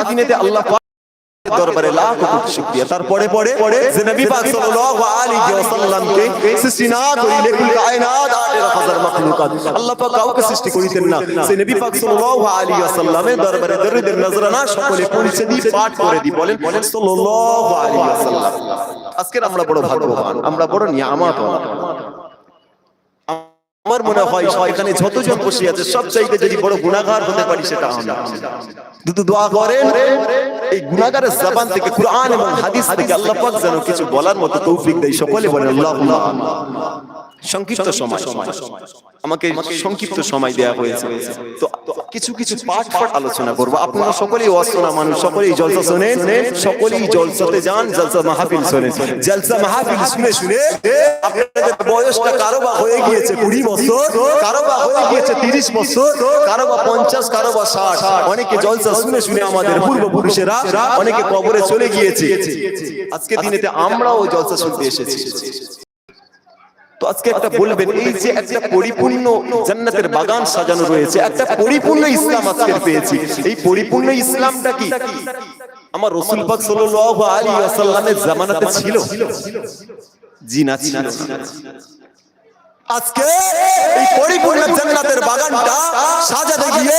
আজকে দিনেতে আল্লাহ দরবারে লাখ কোটি শুকরিয়া। তারপরে পরে যে নবী পাক সাল্লাল্লাহু আলাইহি ওয়াসাল্লামকে সৃষ্টি না করিলে কুল কায়নাত আটের হাজার মাখলুকাত। আল্লাহ পাক কাউকে সৃষ্টি করিতেন না। সেই নবী পাক সাল্লাল্লাহু আলাইহি ওয়াসাল্লামের দরবারে দরুদের নজরানা সকলে পৌঁছে দিয়ে পাঠ করে দি বলেন, সাল্লাল্লাহু আলাইহি ওয়াসাল্লাম। আজকে আমরা বড় ভাগ্যবান, আমরা বড় নিয়ামত আমার মনে হয় এখানে যতজন বসে আছে সব চাইতে যদি বড় গুণাগার হতে পারি সেটা আমরা। দুটো দোয়া করেন এই গুণাগারের জবান থেকে কুরআন এবং হাদিস থেকে আল্লাহ পাক যেন কিছু বলার মতো তৌফিক দেয় সকলে বলেন আল্লাহুম্মা। সংক্ষিপ্ত সময়। আমাকে সংক্ষিপ্ত সময় দেয়া হয়েছে। তো কিছু কিছু পাঠ পাঠ আলোচনা করব। আপনারা সকলেই ওয়াসনা মানুষ সকলেই জলসা শুনেন সকলেই জলসাতে যান জলসা মাহফিল শুনেন। জলসা মাহফিল শুনে শুনে আপনাদের বয়সটা কারও বা হয়ে গিয়েছে কুড়ি বছর কারও বা হয়ে গিয়েছে তিরিশ বছর কারও বা পঞ্চাশ কারও বা ষাট। অনেকে জলসা শুনে শুনে আমাদের পূর্বপুরুষেরা অনেকে কবরে চলে গিয়েছে। আজকে দিনেতে আমরাও জলসা শুনতে এসেছি। তো আজকে একটা বলবেন এই যে একটা পরিপূর্ণ জান্নাতের বাগান সাজানো রয়েছে একটা পরিপূর্ণ ইসলাম আজকে পেয়েছি। এই পরিপূর্ণ ইসলামটা কি? আমার রসুল পাক সাল্লাল্লাহু আলাইহি ওয়াসাল্লামের জামানাতে ছিল। জি না ছিল। না। আজকে এই পরিপূর্ণ জান্নাতের বাগানটা সাজাতে গিয়ে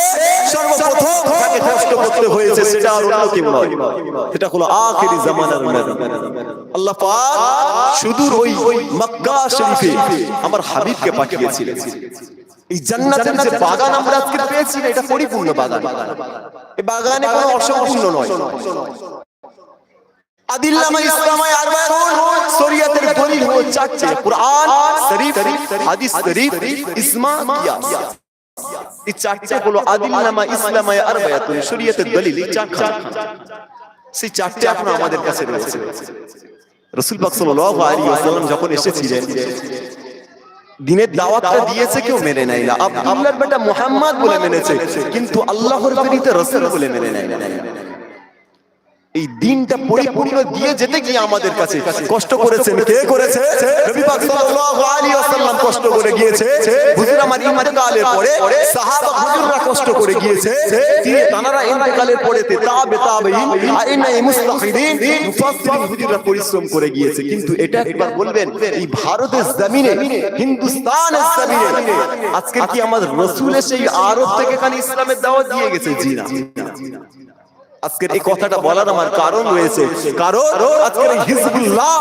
সর্বপ্রথম তাকে কষ্ট করতে হয়েছে, সেটা আর অন্য কেউ নয়। এটা হলো আখেরি জামানার নবী আল্লাহ পাক সুদূর ওই মক্কা শরীফে আমার হাবিবকে পাঠিয়েছিলেন। এই জান্নাতের যে বাগান আমরা আজকে পেয়েছি এটা পরিপূর্ণ বাগান। এই বাগানে কোনো অসম্পূর্ণ নয়। আদিল্লামা ইসলামায় আরবাউন শরীয়তের দলিল হলো চারটে কুরআন শরীফ হাদিস শরীফ ইসমা কিয়াস। এই চারটে হলো আদিল্লামা ইসলামায় আরবায়াতুন শরীয়তের দলিল এই সেই চারটে এখন আমাদের কাছে রয়েছে। রাসূল পাক সাল্লাল্লাহু আলাইহি ওয়াসাল্লাম যখন এসেছিলেন দিনের দাওয়াতটা দিয়েছে কেউ মেনে নেয় না। আব্দুল্লাহর বেটা মুহাম্মদ বলে মেনেছে কিন্তু আল্লাহর রাসূল বলে মেনে নেয় না। এই দিনটা পরিপূর্ণ দিয়ে যেতে গিয়ে আমাদের কাছে কষ্ট করেছেন কে করেছে? নবী পাক সাল্লাল্লাহু আলাইহি ওয়াসাল্লাম কষ্ট করে গিয়েছে। হুজুর আমার ইন্তেকালের পরে সাহাবা হুজুররা কষ্ট করে গিয়েছে। তিনি তানারা ইন্তেকালের পরে তাবে তাবেইন আইনাই মুস্তাহিদিন মুফাসসিরিন হুজুররা পরিশ্রম করে গিয়েছে। কিন্তু এটা একবার বলবেন এই ভারতের জমিনে হিন্দুস্তানের জমিনে আজকে কি আমাদের রাসূল সেই আরব থেকে খালি ইসলামের দাওয়াত দিয়ে গেছে? জি না। আজকের এই কথাটা বলার আমার কারণ রয়েছে। কারণ আজকের হিজবুল্লাহ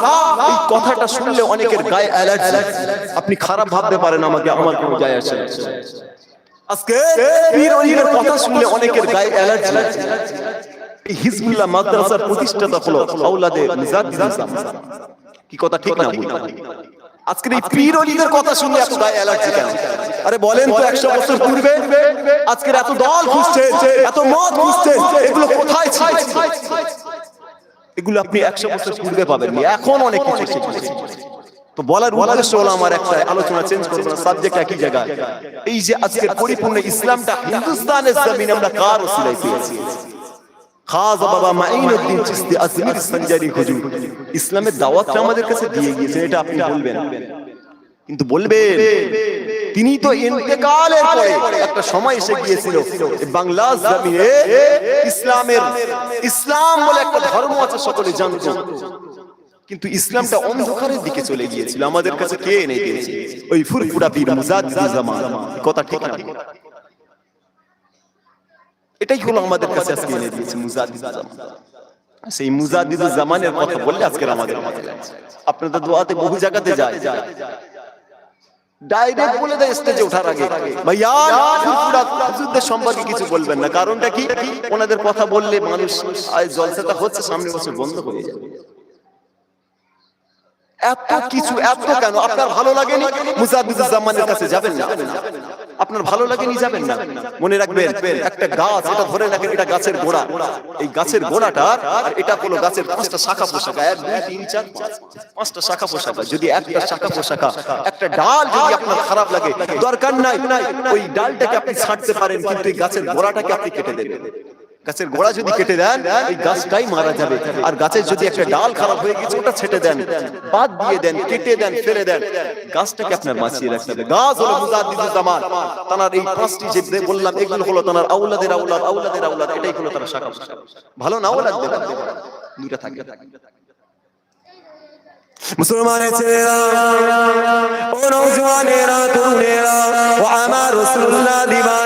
এই কথাটা শুনলে অনেকের গায়ে অ্যালার্জি আপনি খারাপ ভাবতে পারেন আমাকে আমার কোনো যায় আসে আজকে পীর অলিদের কথা শুনলে অনেকের গায়ে অ্যালার্জি এই হিজবুল্লাহ মাদ্রাসার প্রতিষ্ঠাতা হলো নিজাদ্দিন কি কথা ঠিক না আজকের এই পীর অলিদের কথা এত গায়ে অ্যালার্জি কেন? আরে বলেন তো একশো বছর পূর্বে আজকের এত দল খুঁজছে এত মত খুঁজছে এগুলো কোথায় ছিল? এগুলো আপনি একশো বছর পূর্বে পাবেন এখন অনেক কিছু তো বলার উদ্দেশ্য হলো আমার একটা আলোচনা চেঞ্জ করব না সাবজেক্ট একই জায়গায়। এই যে আজকের পরিপূর্ণ ইসলামটা হিন্দুস্তানের জমিনে আমরা কার ওসিলায় পেয়েছি। খাজা বাবা মাইনুদ্দিন চিশতি আজমির সঞ্জারি হুজুর ইসলামের দাওয়াতটা আমাদের কাছে দিয়ে গিয়েছেন এটা আপনি বলবেন। কিন্তু বলবেন তিনি তো ইন্তেকালের পরে একটা সময় এসে গিয়েছিল বাংলা জমিনে ইসলামের ইসলাম বলে একটা ধর্ম আছে সকলে জানত। কিন্তু ইসলামটা অন্ধকারের দিকে চলে গিয়েছিল। আমাদের কাছে কে এনে দিয়েছে? ওই ফুরফুরা পীর মুজাদ্দিদ জামান কথা ঠিক না। এটাই হলো আমাদের কাছে আজকে এনে দিয়েছে জামান। সেই মুজাদ্দিদ জামানের কথা বললে আজকে আমাদের মাঝে আপনাদের দোয়াতে বহু জায়গাতে যায়। ডাইরেক্ট বলে দেয় স্টেজে ওঠার আগে। ভাইয়া হুজুরদের সম্পর্কে কিছু বলবেন না। কারণটা কি? ওনাদের কথা বললে মানুষ জলসাটা হচ্ছে, সামনে বছর বন্ধ হয়ে যাবে। এত কিছু এত কেন? আপনার ভালো লাগেনি? জামানের কাছে যাবেন না? আপনার ভালো লাগেনি যাবেন না? মনে রাখবেন একটা গাছ এটা ধরে রাখেন এটা গাছের গোড়া। এই গাছের গোড়াটা আর এটা হলো গাছের পাঁচটা শাখা পোশাকা। এক দুই তিন চার পাঁচটা শাখা পোশাকা। যদি একটা শাখা পোশাকা একটা ডাল যদি আপনার খারাপ লাগে দরকার নাই। ওই ডালটাকে আপনি ছাড়তে পারেন কিন্তু এই গাছের গোড়াটাকে আপনি কেটে দেবেন। গাছের গোড়া যদি কেটে দেন, এই গাছটাই মারা যাবে। আর গাছের যদি একটা ডাল খারাপ হয়ে গেছে, ওটা ছেটে দেন, বাদ দিয়ে দেন, কেটে দেন, ফেলে দেন, গাছটাকে আপনার রাখতে হবে। গাছ হলো তার এই পাঁচটি যে বললাম, এগুলো হলো তার আউলাদের আউলাদ আউলাদের আউলাদ, এটাই হলো তার শাখা ভালো না আউলাদ দুইটা মুসলমানের ছেলেরা, ও নৌজওয়ানেরা তরুণেরা ও আমার রসুল্লাহ দিবানারা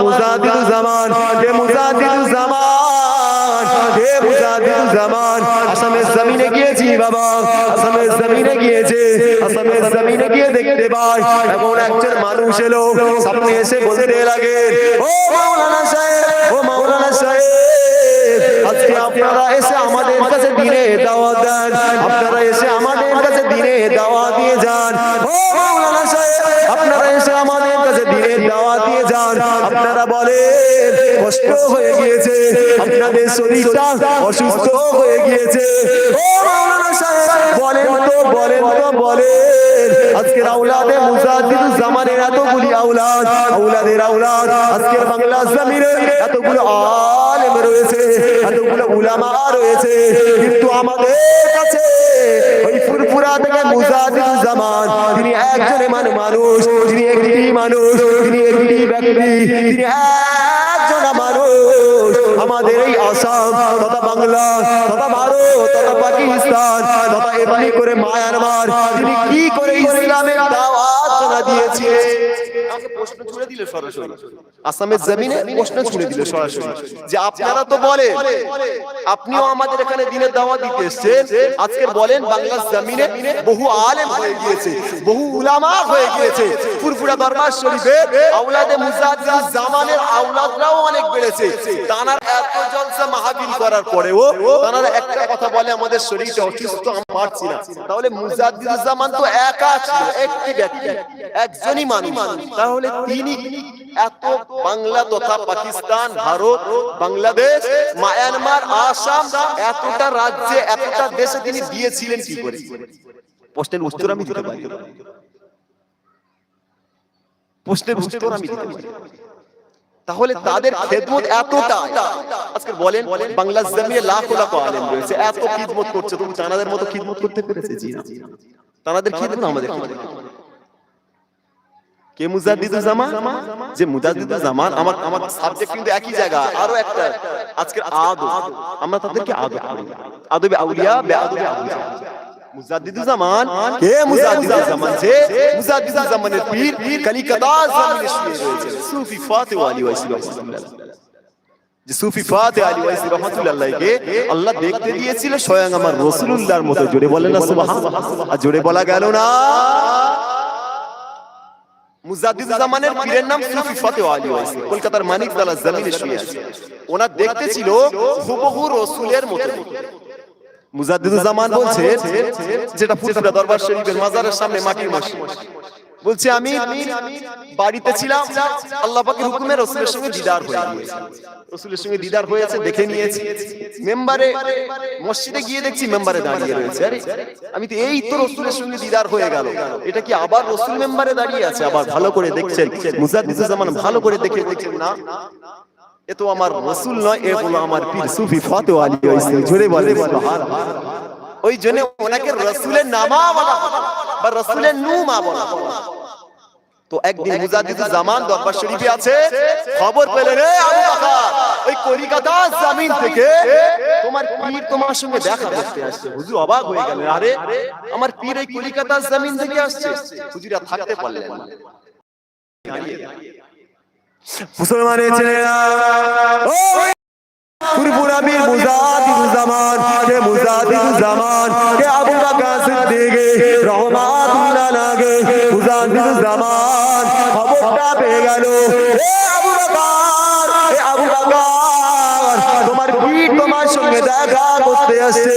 হলো আমার মুজাদিদুল জামান হে মুজাদিদুল জামান হে মুজাদিদুল জামান আসামের জমিনে গিয়েছি বাবা আসামের জমিনে গিয়েছে আসামের জমিনে গিয়ে দেখতে পাই এমন একজন মানুষ এলো সামনে এসে বলতে লাগে ও মাওলানা সাহেব ও মাওলানা সাহেব আজকে আপনারা এসে আমাদের কাছে দিনে দাওয়াত দেন আপনারা এসে আমাদের কাছে দিনে দাওয়াত দিয়ে যান ও মাওলানা সাহেব আপনারা এসে আমাদের কাছে দিনে দাওয়াত দিয়ে যান আপনারা বলেন, কষ্ট হয়ে গিয়েছে, আপনাদের শরীরটা অসুস্থ হয়ে গিয়েছে। বলেন তো বলেন তো, বলেন। আজকের আউলাদে মুজাদ্দিদুল জামানের এতগুলি আউলাদ আউলাদের আউলাদ আজকের বাংলা জমিনে এতগুলো আলেম রয়েছে, এতগুলো উলামা রয়েছে। কিন্তু আমাদের কাছে ওই মুজাদ্দিদুল জামান, তিনি মানুষ, তিনি একটি মানুষ, তিনি একটি ব্যক্তি। একজন মানুষ আমাদের এই আসাম, তথা বাংলা, তথা ভারত, তথা পাকিস্তান, তথা এমনি করে মায়ানমার, তিনি কি করে ইসলামের দাওয়াত দিয়েছে? প্রশ্ন ছুড়ে দিলে সরাসরি। আসামের জমিনে প্রশ্ন ছুড়ে দিলে সরাসরি। যে আপনারা তো বলেন আপনিও আমাদের এখানে দাওয়া দিতে এসেছেন। আজকে বলেন বাংলার জমিনে বহু আলেম হয়ে গিয়েছে, বহু উলামা হয়ে গিয়েছে। ফুরফুরা দরবার শরীফে মুজাদ্দিদ জামানের অনেক বেড়েছে। তানার এত জলসা করার পরেও একটা কথা বলে, আমাদের শরীরটা অসুস্থ আমি পারছি না। তাহলে মুজাদ্দিদ জামান তো একা একটি ব্যক্তি, একজনই মানুষ। তাহলে তিনি এত বাংলা তথা পাকিস্তান, ভারত, বাংলাদেশ, মায়ানমার, আসাম, এতটা রাজ্যে, এতটা দেশে তিনি দিয়েছিলেন কি করে? প্রশ্নের উত্তর আমি দিতে পারি। প্রশ্নের উত্তর আমি দিতে পারি। তাহলে তাদের খেদমত এতটা। আজকে বলেন, বাংলা জমিয়ে লাখ লাখ আলেম রয়েছে। এত খিদমত করছে। তুমি তানাদের মতো খিদমত করতে পেরেছে, জি না। তানাদের খিদমত আমাদের কে মুজাদ্দিদুল জামান যে মুজাদ্দিদুল জামান আমার আমার সাবজেক্ট কিন্তু একই জায়গা আরও একটা। আজকের আদব। আমরা তাদেরকে আদব আদবে। আউলিয়া বেআদবে আউলিয়া। মুজাদ্দিদুল জামান কে মুজাদ্দিদুল জামান যে মুজাদ্দিদুল জামানের পীর কলিকাতা শুয়ে রয়েছে। সুফি ফাতে আলী ওয়াইসি রাহমাতুল্লাহ। যে সুফি ফাতে আলী ওয়াইসি রহমাতুল্লাহকে আল্লাহ দেখতে দিয়েছিল স্বয়ং আমার রাসূলুল্লাহর মতো। জোরে বলে না আর জোরে বলা গেল না। মুজাদ্দিদ জামানের পীরের নাম সুফি ফাতে আলী ওয়াইসি কলকাতার মানিকতলা জমিনে শুয়ে আছে ওনার দেখতে ছিল হুবহু রসুলের মতো। মুজাদ্দিদ জামান বলছে যেটা ফুরফুরা দরবার শরীফের মাজারের সামনে মাটির মাসি। বলছে আমি বাড়িতে ছিলাম আল্লাহ পাকের হুকুমে রসুলের সঙ্গে দিদার হয়ে গিয়েছে রসুলের সঙ্গে দিদার হয়েছে দেখে নিয়েছি। মেম্বারে মসজিদে গিয়ে দেখছি মেম্বারে দাঁড়িয়ে রয়েছে। আরে আমি তো এই তো রসুলের সঙ্গে দিদার হয়ে গেল। এটা কি আবার রসুল মেম্বারে দাঁড়িয়ে আছে? আবার ভালো করে দেখছেন? মুজাদ্দিদ জামান ভালো করে দেখে দেখছেন না এ তো আমার রসুল নয় এ হলো আমার পীর সুফি ফাতে আলী ওয়াইসি জোরে বলে ওই জন্য ওনাকে রসুলের নামা বলা বা রসুলের নুমা বলা। তো একদিন মুজাদ্দিদুল জামান দরবার শরীফে আছে খবর পেলেন রে আবু বকর ওই কলিকাতা জমিন থেকে তোমার পীর তোমার সঙ্গে দেখা করতে আসছে। হুজুর অবাক হয়ে গেলেন আরে আমার পীর এই কলিকাতা জমিন থেকে আসছে। হুজুরা থাকতে পারলেন না। মুসলমানের ছেলেরা বীর মুজাদ্দিদুল জামান কে মুজাদ্দিদুল জামান কে আবু বকর সিদ্দিক, রহমাতুল্লাহ লাগে মুজাদ্দিদুল জামান খবরটা পেয়ে গেল। এ আবু বকর, এ আবু বকর, তোমার কি তোমার সঙ্গে দেখা করতে আসছে।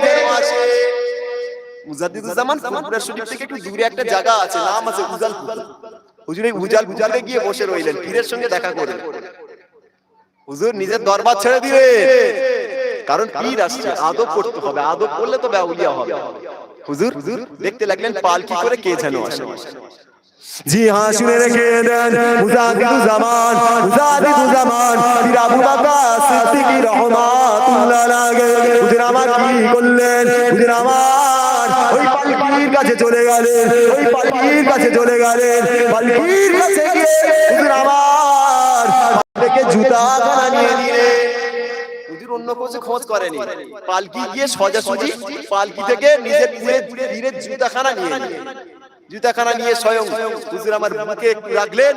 মুজাদ্দিদুজ্জামান ফুরফুরা শরীফ থেকে একটু দূরে একটা জায়গা আছে নাম আছে উজাল হুজুর এই উজাল উজালে গিয়ে বসে রইলেন পীরের সঙ্গে দেখা করে হুজুর নিজের দরবার ছেড়ে দিবে কারণ পীর আসছে আদব করতে হবে আদব করলে তো বাউলিয়া হবে। হুজুর হুজুর দেখতে লাগলেন পালকি করে কে যেন আসে। জি হ্যাঁ শুনে রেখে দেন মুজাহিদু জামান মুজাহিদু জামান পীর আবু বকর সিদ্দিকী রহমাতুল্লাহ লাগে হুজুর আমার কি করলেন? হুজুর আমার ওই পালকির কাছে চলে গেলেন, ওই পালকির কাছে চলে গেলেন। পালকির কাছে গিয়ে হুজুর আমার থেকে জুতা খানা নিয়ে পীরের জুতাখানা নিয়ে রাখলেন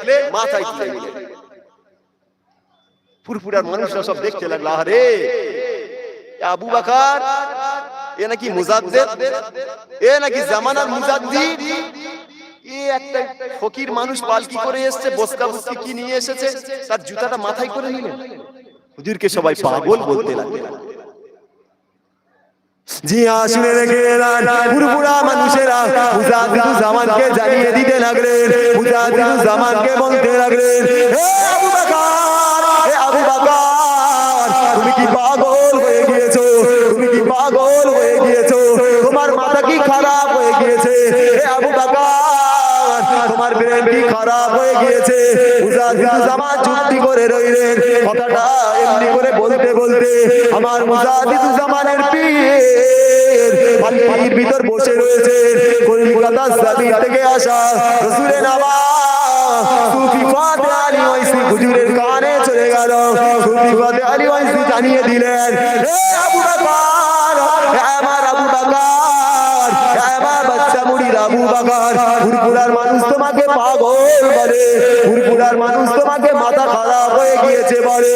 মানুষরা সব দেখতে লাগল আবু বাকার এ নাকি মুজাদ্দিদ? এ নাকি জামানার মুজাদ্দিদ? এ একটা ফকির মানুষ পালকি করে এসেছে, বসকা বসকি কি নিয়ে এসেছে? তার জুতাটা মাথায় করে নিলেন। হুজুরকে সবাই পাগল বলতে লাগলেন। জি হ্যাঁ শুনে পুরপুরা মানুষেরা মুজাহিদু জামানকে জানিয়ে দিতে লাগলেন। মুজাহিদু জামানকে বলতে লাগলেন আবু বকর, তুমি কি পাগল হয়ে গিয়েছো তুমি কি পাগল হয়ে গিয়েছো তোমার মাথা কি খারাপ হয়ে গিয়েছে। আবু বকর, তোমার ব্রেন কি খারাপ হয়ে গিয়েছে? জামান চুক্তি করে রইলেন। কথাটা এমনি করে বলতে বলতে আমার মুজাহিদু জামানের পীর পালকির ভিতর বসে রয়েছে। কলকাতা জমিন থেকে আসা রসুলের নামা সুফি ফাতে আলী ওয়াইসি হুজুরের কানে চলে গেল। সুফি ফাতে আলী ওয়াইসি জানিয়ে দিলেন, হে আবু বকর, হে আমার আবু বকর আমার বাচ্চা মুড়ির আবু বকর। ফুরফুরার মানুষ তোমাকে পাগল বলে। ফুরফুরার মানুষ তোমাকে মাথা খারাপ হয়ে গিয়েছে বলে।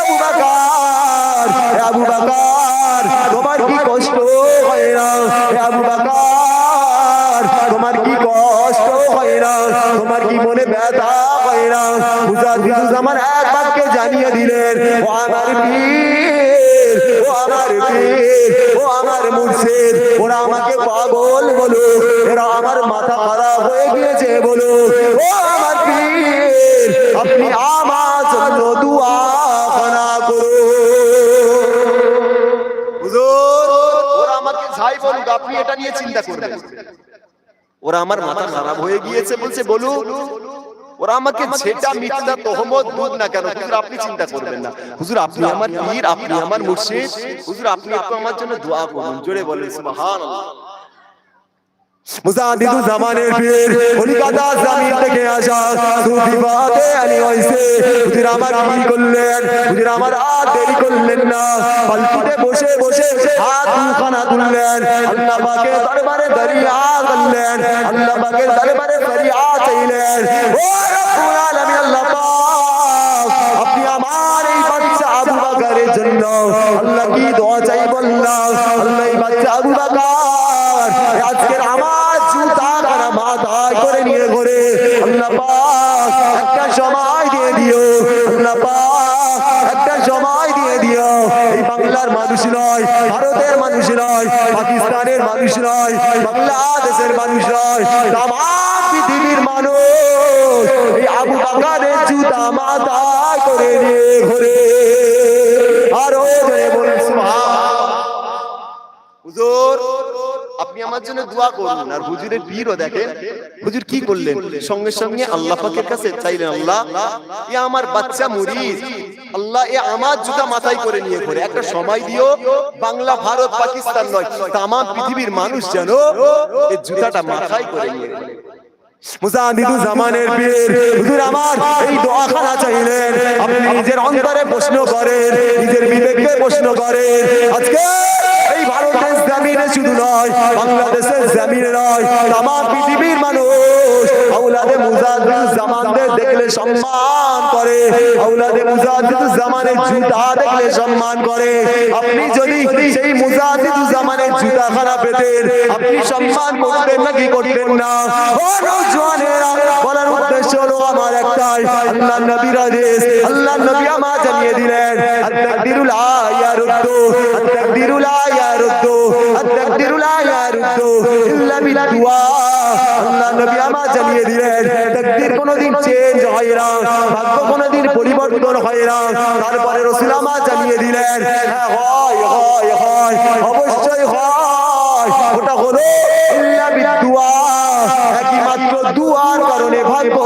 আবু বকর হে তোমার কি কষ্ট হয় হে আবু তোমার কি কষ্ট হয় তোমার কি মনে ব্যথা হয় আমার এক বাক্যে জানিয়ে দিলেন, ও আমার পীর। ও আমার ও ওরা আমাকে পাগল বলো, এরা আমার মাথা খারাপ হয়ে গিয়েছে বলো, ও আমার পীর, আপনি আমার জন্য দুয়া ওরা আমাকে আপনি এটা নিয়ে চিন্তা করবেন। ওরা আমার মাথা খারাপ হয়ে গিয়েছে বলছে বলু ওরা আমাকে যেটা মিথ্যা তোহমত দুধ না কেন হুজুর আপনি চিন্তা করবেন না। হুজুর আপনি আমার পীর আপনি আমার মুর্শিদ। হুজুর আপনি একটু আমার জন্য দোয়া করুন জোরে বলেন সুবহানাল্লাহ। মুজাহিদু জামানের পীর থেকে আসা সুফি বাতে আলী ওয়াইসে হুজুর আমার কি করলেন, হুজুর আমার আর দেরি করলেন না। পালকিতে বসে বসে হাত দুখানা তুললেন। আল্লাহ পাকের দরবারে দরিয়া করলেন। আল্লাহ পাকের দরবারে ফরিয়া চাইলেন। ও পাক আজকের একটা সময় দিয়ে দিও। একটা সময় দিয়ে দিও। এই বাংলার মানুষ নয়, ভারতের মানুষ নয়, পাকিস্তানের মানুষ নয়, বাংলাদেশের মানুষ নয় তাম পৃথিবীর মানুষ। এই আবু বাকারের জুতা মাথায় করে নিয়ে ঘরে। আরও জোরে বলুন সুবহান হুজুর আপনি আমার জন্য দোয়া করুন। আর হুজুরের পীরও দেখেন। হুজুর কি করলেন? সঙ্গে সঙ্গে আল্লাহ পাকের কাছে চাইলেন, আল্লাহ, এ আমার বাচ্চা মুরিদ আল্লাহ, এ আমার জুতা মাথায় করে নিয়ে ঘুরে একটা সময় দিও। বাংলা, ভারত, পাকিস্তান নয় তাম পৃথিবীর মানুষ যেন এই জুতাটা মাথায় করে নিয়ে ঘোরে। মুজাহিদু জামানের পীর, হুজুর আমার, এই দোয়াখানা চাইলেন। আপনি নিজের অন্তরে প্রশ্ন করেন, নিজের বিবেককে প্রশ্ন করেন। আজকে শুধু নয়, বাংলাদেশের জমিনে নয় তাম পৃথিবীর মানুষ আউলাদে মুজাহিদু জামানদের দেখলে সম্মান করে আউলাদে মুজাদ্দিদুজ জামানের জুতা দেখলে সম্মান করে। আপনি যদি সেই মুজাদ্দিদুজ জামানের জুতা খানা পেতেন, আপনি সম্মান করতেন নাকি করতেন না? বলার উদ্দেশ্য হলো আমার একটাই আল্লাহ নবীর আদেশ আল্লাহ নবী আমার জানিয়ে দিলেন আত-তাকদিরুল আয়ারুদ্দু আত-তাকদিরুল আয়ারুদ্দু আয়ারুদ্দু ইল্লা বিদ-দুআ আল্লাহ নবী আমার জানিয়ে দিলেন তাকদীর কোনোদিন চেঞ্জ হয় না ভাগ্য কোনোদিন পরিবর্তন হয় না। তারপরে রাসূল আমার জানিয়ে দিলেন হ্যাঁ হয় হয় হয় অবশ্যই হয়। ওটা হলো ইল্লা একই মাত্র দুয়ার কারণে ভাগ্য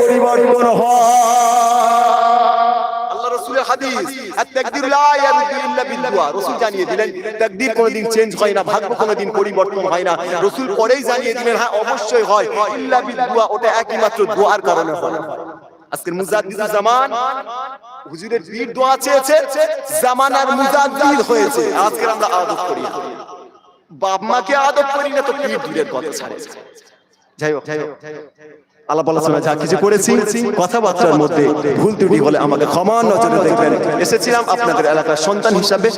পরিবর্তন হয়। আল্লাহ হাদিস আত-তাকদিরু লা ইয়ারুদ্দু ইল্লা বিদ-দুআ রাসূল জানিয়ে দিলেন তাকদীর কোনোদিন চেঞ্জ হয় না ভাগ্য কোনোদিন পরিবর্তন হয় না। রাসূল পরেই জানিয়ে দিলেন হ্যাঁ অবশ্যই হয়। ইল্লা বিদ-দুআ ওটা একই মাত্র দোয়ার কারণে হয়। আজকের মুজাদ্দিদুজ জামান হুজুরের পীর দোয়া চেয়েছে জামানার মুজাদ্দিদ হয়েছে। আজকে আমরা আদব করি বাপ মাকে আদব করি না তো পীর দূরের কথা ছাড়ে। যাই হোক যাই হোক। যা কিছু করেছি কথাবার্তার মধ্যে ভুল ত্রুটি হলে আমাকে ক্ষমা নজরে দেখবেন। এসেছিলাম আপনাদের এলাকার সন্তান হিসাবে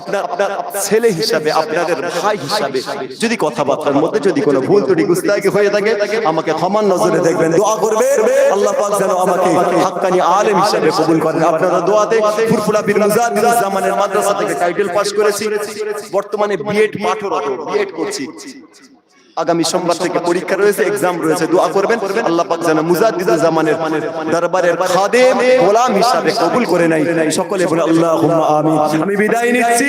আপনার আপনার ছেলে হিসাবে আপনাদের ভাই হিসাবে। যদি কথাবার্তার মধ্যে যদি কোনো ভুল ত্রুটি গুস্তাকি হয়ে থাকে আমাকে ক্ষমা নজরে দেখবেন। দোয়া করবে আল্লাহ পাক যেন আমাকে হাক্কানি আলেম হিসাবে কবুল করেন। আপনারা দোয়াতে বীর জামানের মাদ্রাসা থেকে টাইটেল পাস করেছি। বর্তমানে বিএড পাঠরত বিএড করছি। আগামী সোমবার থেকে পরীক্ষা রয়েছে এক্সাম রয়েছে, দোয়া করবেন। আল্লাহ পাক যেন মুজাদ্দিদুল জামানের দরবারের খাদেম গোলাম হিসাবে কবুল করে নাই সকলে বলে, আল্লাহুম্মা আমিন। আমি বিদায় নিচ্ছি।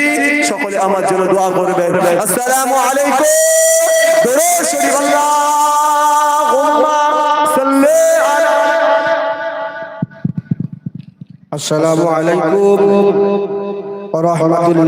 সকলে আমার জন্য দোয়া করবেন। আসসালামু আলাইকুম। দরুদ শরীফ, আল্লাহুম্মা সাল্লি আলা আসসালামু আলাইকুম। ওয়া রাহমাতুল্লাহ